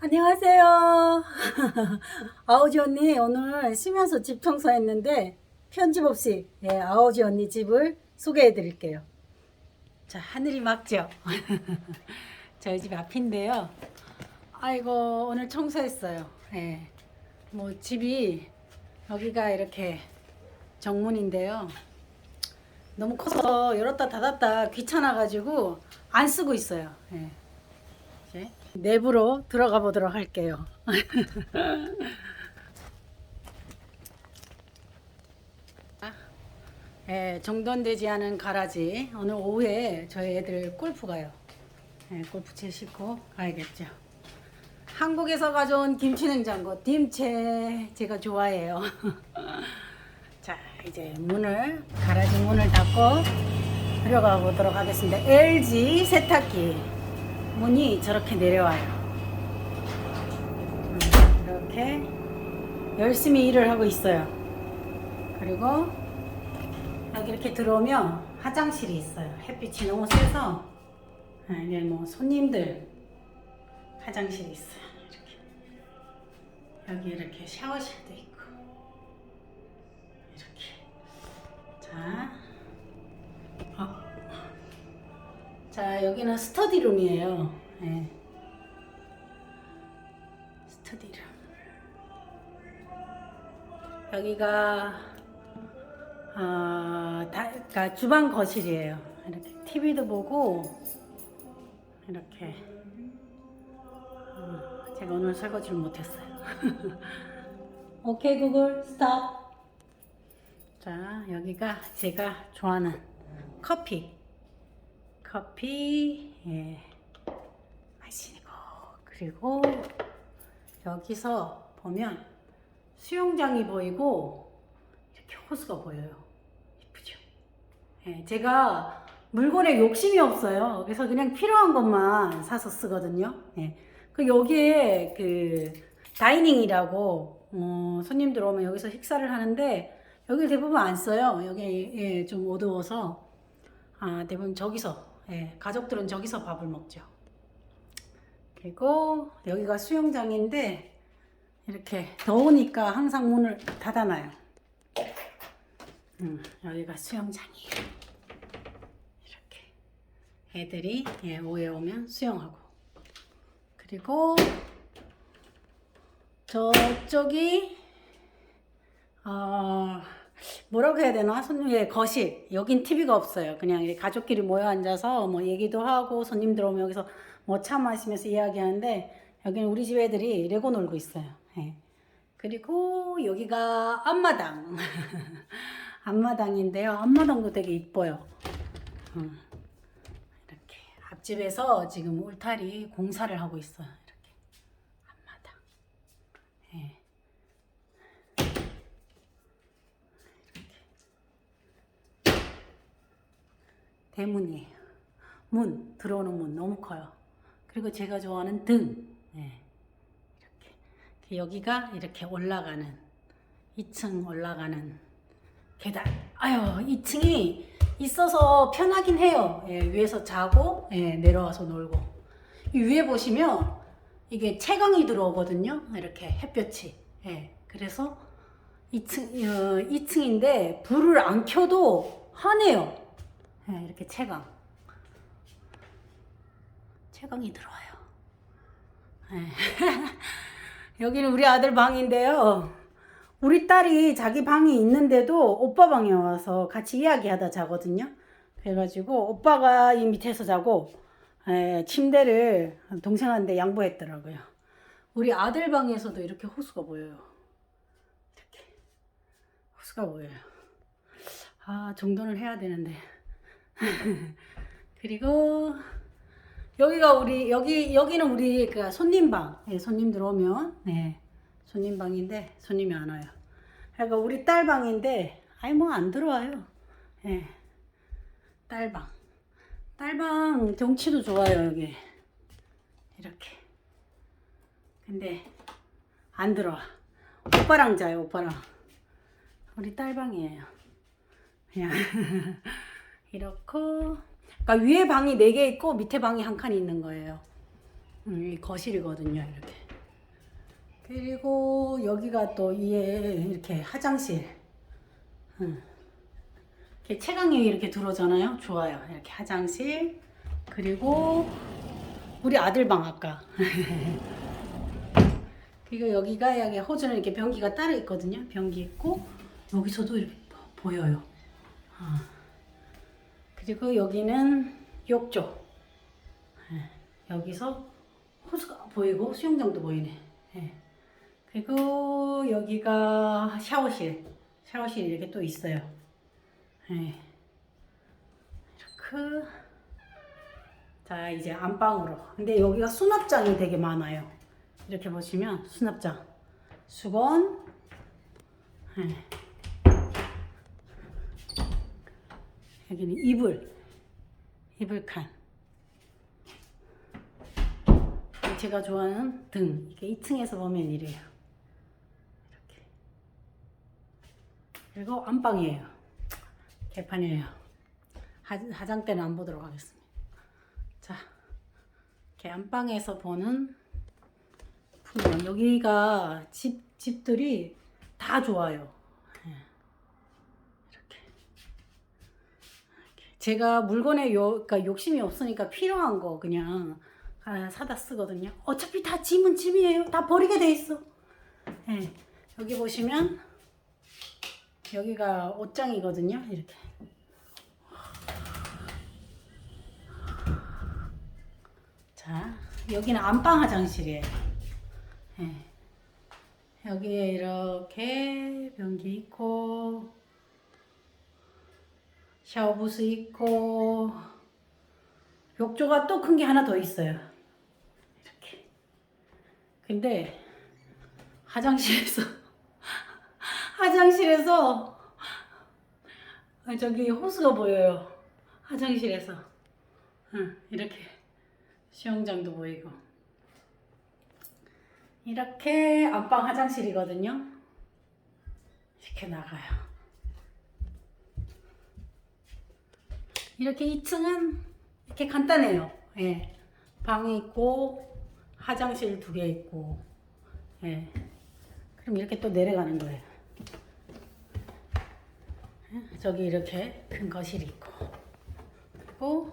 안녕하세요. 아오지 언니 오늘 쉬면서 집 청소했는데 편집 없이 예, 아오지 언니 집을 소개해 드릴게요. 자 하늘이 맑죠? 저희 집 앞인데요. 아이고 오늘 청소했어요. 예. 뭐 집이 여기가 이렇게 정문인데요. 너무 커서 열었다 닫았다 귀찮아 가지고 안 쓰고 있어요. 예. 내부로 들어가 보도록 할게요. 예, 정돈되지 않은 가라지. 오늘 오후에 저희 애들 골프 가요. 예, 골프 채 싣고 가야겠죠. 한국에서 가져온 김치 냉장고 딤채 제가 좋아해요. 자, 이제 문을 가라지 문을 닫고 들어가 보도록 하겠습니다. LG 세탁기 문이 저렇게 내려와요. 음, 이렇게 열심히 일을 하고 있어요. 그리고 여기 이렇게 들어오면 화장실이 있어요. 햇빛이 너무 세서 아, 이게 뭐 손님들 화장실이 있어요. 이렇게 여기 이렇게 샤워실도 있고 이렇게 자, 자 여기는 스터디룸이에요. 네. 스터디룸. 여기가 아, 다, 그러니까 주방 거실이에요. 이렇게 TV도 보고 이렇게. 어, 제가 오늘 설거지를 못했어요. 오케이 구글 스톱. 자 여기가 제가 좋아하는 커피. 커피 예 마시고 그리고 여기서 보면 수영장이 보이고 이렇게 호수가 보여요. 이쁘죠? 예, 제가 물건에 욕심이 없어요. 그래서 그냥 필요한 것만 사서 쓰거든요. 예. 그 여기에 그 다이닝이라고 어, 손님들 오면 여기서 식사를 하는데 여기 대부분 안 써요. 여기 예, 좀 어두워서 아, 대부분 저기서 예, 가족들은 저기서 밥을 먹죠. 그리고 여기가 수영장인데 이렇게 더우니까 항상 문을 닫아놔요. 음, 여기가 수영장이에요. 이렇게 애들이 예, 오후에 오면 수영하고 그리고 저쪽이 어, 뭐라고 해야 되나? 손님의 거실. 여긴 TV가 없어요. 그냥 가족끼리 모여 앉아서 뭐 얘기도 하고 손님 들어오면 여기서 뭐 차 마시면서 이야기하는데 여기는 우리 집 애들이 레고 놀고 있어요. 예. 그리고 여기가 앞마당. 앞마당인데요. 앞마당도 되게 이뻐요. 음. 이렇게 앞집에서 지금 울타리 공사를 하고 있어요. 이렇게 앞마당. 예. 대문이에요. 문 들어오는 문 너무 커요. 그리고 제가 좋아하는 등. 네. 이렇게 여기가 이렇게 올라가는 2층 올라가는 계단. 아유 2층이 있어서 편하긴 해요. 예, 위에서 자고 예, 내려와서 놀고. 이 위에 보시면 이게 채광이 들어오거든요. 이렇게 햇볕이. 예, 그래서 2층 어, 2층인데 불을 안 켜도 환해요. 네, 이렇게 채광. 채광이 들어와요. 네. 여기는 우리 아들 방인데요. 우리 딸이 자기 방이 있는데도 오빠 방에 와서 같이 이야기하다 자거든요. 그래가지고 오빠가 이 밑에서 자고 에, 침대를 동생한테 양보했더라고요. 우리 아들 방에서도 이렇게 호수가 보여요. 이렇게 호수가 보여요. 아 정돈을 해야 되는데. 그리고 여기가 우리 여기 여기는 우리 그 손님 방. 네, 손님 들어오면 네 손님 방인데 손님이 안 와요. 그러니까 우리 딸 방인데 아니 뭐 안 들어와요. 네, 딸 방. 딸방 정치도 좋아요 여기 이렇게. 근데 안 들어와. 오빠랑 자요 오빠랑. 우리 딸 방이에요. 그냥. 이렇고 그러니까 위에 방이 4개 있고 밑에 방이 한칸 있는 거예요. 음, 이 거실이거든요, 이렇게. 그리고 여기가 또 이에 이렇게 화장실. 응. 이렇게 채광이 이렇게 들어오잖아요. 좋아요. 이렇게 화장실. 그리고 우리 아들 방 아까. 그리고 여기가 여기 호주는 이렇게 변기가 따로 있거든요. 변기 있고 여기서도 이렇게 보- 보여요. 아. 그리고 여기는 욕조. 예, 여기서 호수가 보이고 수영장도 보이네. 예. 그리고 여기가 샤워실. 샤워실 이렇게 또 있어요. 예. 이렇게. 자, 이제 안방으로. 근데 여기가 수납장이 되게 많아요. 이렇게 보시면 수납장. 수건. 예. 여기는 이불. 이불 칸. 제가 좋아하는 등. 이게 2층에서 보면 이래요. 이렇게. 그리고 안방이에요. 개판이에요. 화, 화장대는 안 보도록 하겠습니다. 자, 이렇게 안방에서 보는 풍경. 여기가 집, 집들이 다 좋아요. 예. 이렇게. 이렇게. 제가 물건에 요, 그러니까 욕심이 없으니까 필요한 거 그냥 하나 사다 쓰거든요. 어차피 다 짐은 짐이에요. 다 버리게 돼 있어. 예. 여기 보시면 여기가 옷장이거든요. 이렇게. 자, 여기는 안방 화장실이에요. 예. 여기에 이렇게 변기 있고 샤워부스 있고 욕조가 또 큰 게 하나 더 있어요. 이렇게. 근데 화장실에서 화장실에서 아, 저기 호수가 보여요. 화장실에서 응, 이렇게 수영장도 보이고 이렇게 안방 화장실이거든요. 이렇게 나가요. 이렇게 2층은 이렇게 간단해요. 예. 방이 있고 화장실 두 개 있고 예. 그럼 이렇게 또 내려가는 거예요. 예, 저기 이렇게 큰 거실이 있고 그리고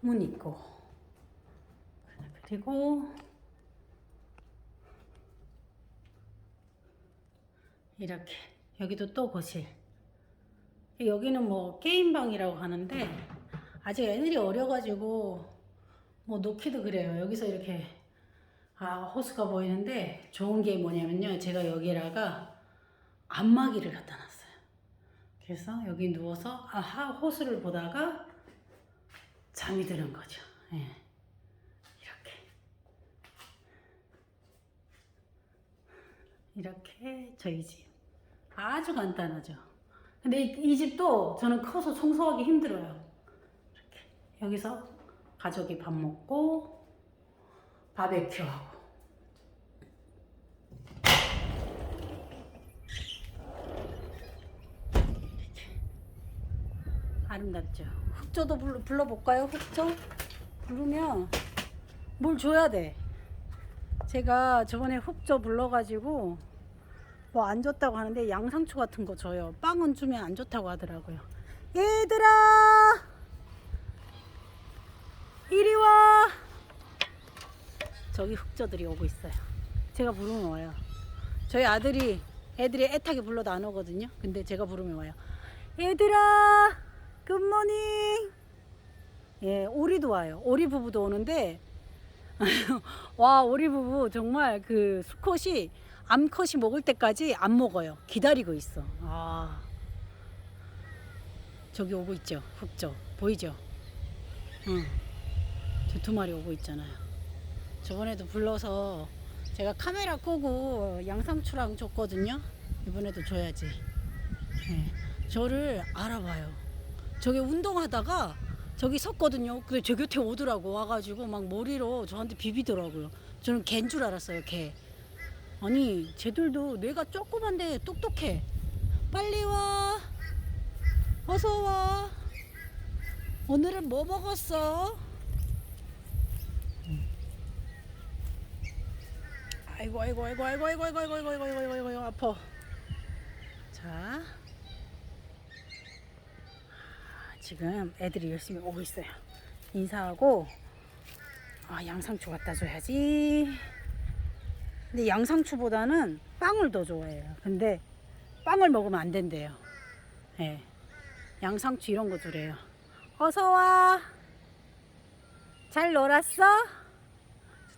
문 있고 그리고 이렇게 여기도 또 거실 여기는 뭐 게임방이라고 하는데 아직 애들이 어려가지고 뭐 놓기도 그래요. 여기서 이렇게 아 호수가 보이는데 좋은 게 뭐냐면요. 제가 여기다가 안마기를 갖다 놨어요. 그래서 여기 누워서 아하 호수를 보다가 잠이 드는 거죠. 예. 이렇게. 이렇게 저희 집 아주 간단하죠. 근데 이, 이 집도 저는 커서 청소하기 힘들어요. 이렇게 여기서 가족이 밥 먹고 바베큐 하고 아름답죠. 흑조도 불러, 불러볼까요? 흑조 부르면 뭘 줘야 돼. 제가 저번에 흑조 불러가지고 뭐 안 좋다고 하는데 양상추 같은 거 줘요. 빵은 주면 안 좋다고 하더라고요. 얘들아! 이리 와! 저기 흑저들이 오고 있어요. 제가 부르면 와요. 저희 아들이 애들이 애타게 불러도 안 오거든요. 근데 제가 부르면 와요. 얘들아! 굿모닝! 예, 오리도 와요. 오리 부부도 오는데 와 오리 부부 정말 그 수컷이 암컷이 먹을 때까지 안 먹어요. 기다리고 있어. 아 저기 오고 있죠. 흑저 보이죠? 응. 저두 마리 오고 있잖아요. 저번에도 불러서 제가 카메라 끄고 양상추랑 줬거든요. 이번에도 줘야지. 예. 저를 알아봐요. 저기 운동하다가 저기 섰거든요. 근데 제 곁에 오더라고 와가지고 막 머리로 저한테 비비더라고요. 저는 개인 줄 알았어요, 개. 아니, 쟤들도 뇌가 조그만데 똑똑해. 빨리 와. 어서 와. 오늘은 뭐 먹었어? 아, 아이고 아이고 아이고 아이고 아이고 아이고 아이고 아이고 아이고 아이고 아이고 아파. 자. 지금 애들이 열심히 오고 있어요. 인사하고 아 양상추 갖다 줘야지. 근데 양상추보다는 빵을 더 좋아해요. 근데 빵을 먹으면 안 된대요. 예. 양상추 이런 거 주래요. 어서 와. 잘 놀았어?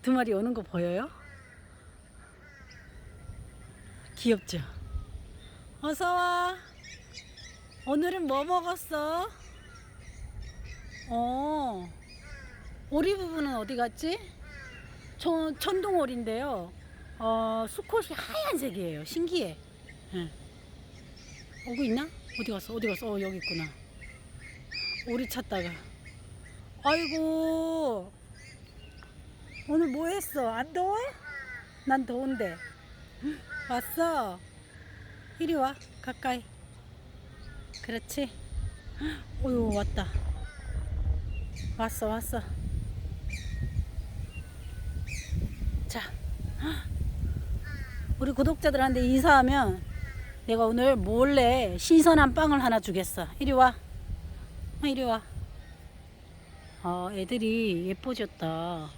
두 마리 오는 거 보여요? 귀엽죠? 어서 와. 오늘은 뭐 먹었어? 어. 오리 부분은 어디 갔지? 천, 천둥오리인데요. 어, 수컷이 하얀색이에요. 신기해. 예. 오고 있나? 어디 갔어? 어디 갔어? 어, 여기 있구나. 오리 찾다가. 아이고. 오늘 뭐 했어? 안 더워? 난 더운데. 왔어. 이리 와. 가까이. 그렇지. 어유 왔다. 왔어 왔어. 자. 우리 구독자들한테 인사하면 내가 오늘 몰래 신선한 빵을 하나 주겠어. 이리 와. 어, 이리 와. 아, 애들이 예뻐졌다.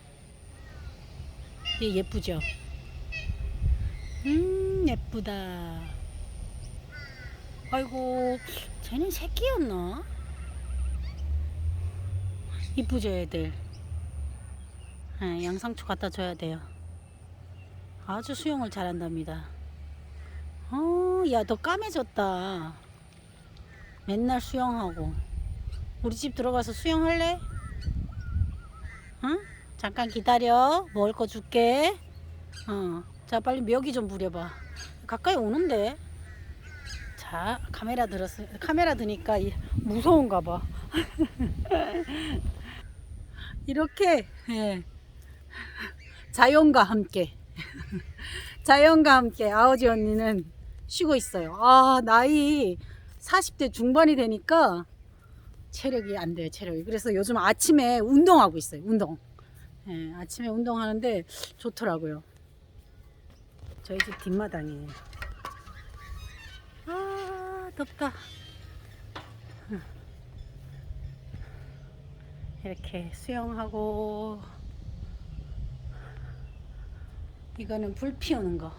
얘 예쁘죠? 음, 예쁘다. 아이고, 쟤는 새끼였나? 이쁘죠, 애들? 아, 양상추 갖다 줘야 돼요. 아주 수영을 잘한답니다. 어, 야, 너 까매졌다. 맨날 수영하고. 우리 집 들어가서 수영할래? 응? 잠깐 기다려. 먹을 거 줄게. 어. 자, 빨리 묘기 좀 부려봐. 가까이 오는데. 자, 카메라 들었어. 카메라 드니까 이- 무서운가 봐. 이렇게, 예. 자연과 함께. 자연과 함께 아오지 언니는 쉬고 있어요. 아, 나이 40대 중반이 되니까 체력이 안 돼요, 체력이. 그래서 요즘 아침에 운동하고 있어요, 운동. 예, 아침에 운동하는데 좋더라고요. 저희 집 뒷마당이에요. 아, 덥다. 이렇게 수영하고 이거는 불 피우는 거.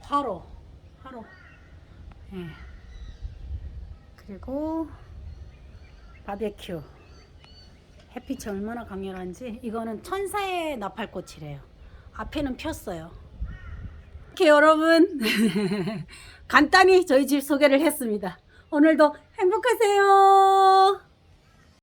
화로. 화로. 예. 그리고 바베큐. 햇빛이 얼마나 강렬한지 이거는 천사의 나팔꽃이래요. 앞에는 폈어요. 이렇게 여러분 간단히 저희 집 소개를 했습니다. 오늘도 행복하세요.